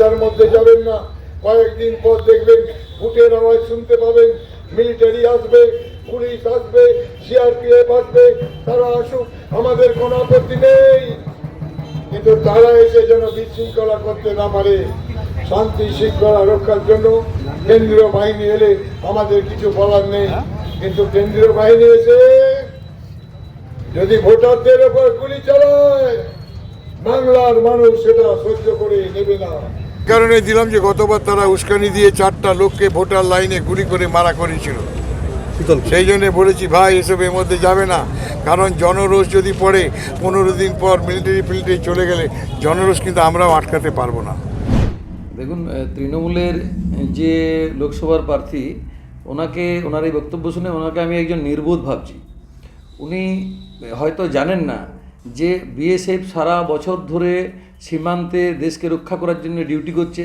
তার মধ্যে যাবেন না। কয়েকদিন পর দেখবেন বুটের আওয়াজ শুনতে পাবেন। মিলিটারি আসবে, পুলিশ আসবে, সিআরপিএফ আসবে, তারা আসুক, আমাদের কোনো আপত্তি নেই। কিন্তু তারা এসে যেন বিশৃঙ্খলা করতে না পারে, শান্তি শৃঙ্খলা রক্ষার জন্য কেন্দ্রীয় বাহিনী এলে আমাদের কিছু বলার নেই। কিন্তু কেন্দ্রীয় বাহিনী এসে যদি ভোটারদের ওপর গুলি চালায়, বাংলার মানুষ সেটা সহ্য করে নেবে না। কারণে দিলাম যে গতবার তারা উস্কানি দিয়ে চারটা লোককে ভোটার লাইনে গুলি করে মারা করেছিল। সেই জন্য বলেছি ভাই এসব এর মধ্যে যাবে না। কারণ জনরোষ যদি পড়ে পনেরো দিন পর মিলিটারি ফিলিটারি চলে গেলে জনরোষ কিন্তু আমরাও আটকাতে পারব না। দেখুন তৃণমূলের যে লোকসভার প্রার্থী ওনাকে ওনার এই বক্তব্য শুনে ওনাকে আমি একজন নির্বোধ ভাবছি। উনি হয়তো জানেন না যে বিএসএফ সারা বছর ধরে সীমান্তে দেশকে রক্ষা করার জন্য ডিউটি করছে,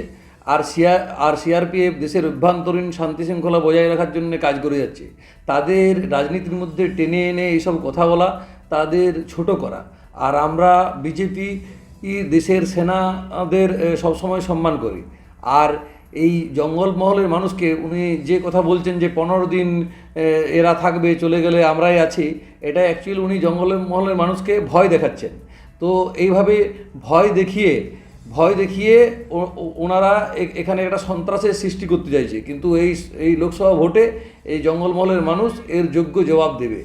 আর সিআর আর সিআরপিএফ দেশের অভ্যন্তরীণ শান্তি শৃঙ্খলা বজায় রাখার জন্য কাজ করে যাচ্ছে। তাদের রাজনীতির মধ্যে টেনে এনে এইসব কথা বলা, তাদের ছোট করা। আর আমরা বিজেপি দেশের সেনাদের সবসময় সম্মান করি। আর এই জঙ্গলমহলের মানুষকে, উনি যে কথা বলছেন যে পনেরো দিন এরা থাকবে, চলে গেলে আমরাই আছি, এটা অ্যাকচুয়ালি উনি জঙ্গলের মহলের মানুষকে ভয় দেখাচ্ছেন। তো এইভাবে ভয় দেখিয়ে ভয় দেখিয়ে ওনারা এখানে একটা সন্ত্রাসের সৃষ্টি করতে চাইছে। কিন্তু এই এই লোকসভা ভোটে এই জঙ্গলমহলের মানুষ এর যোগ্য জবাব দেবে।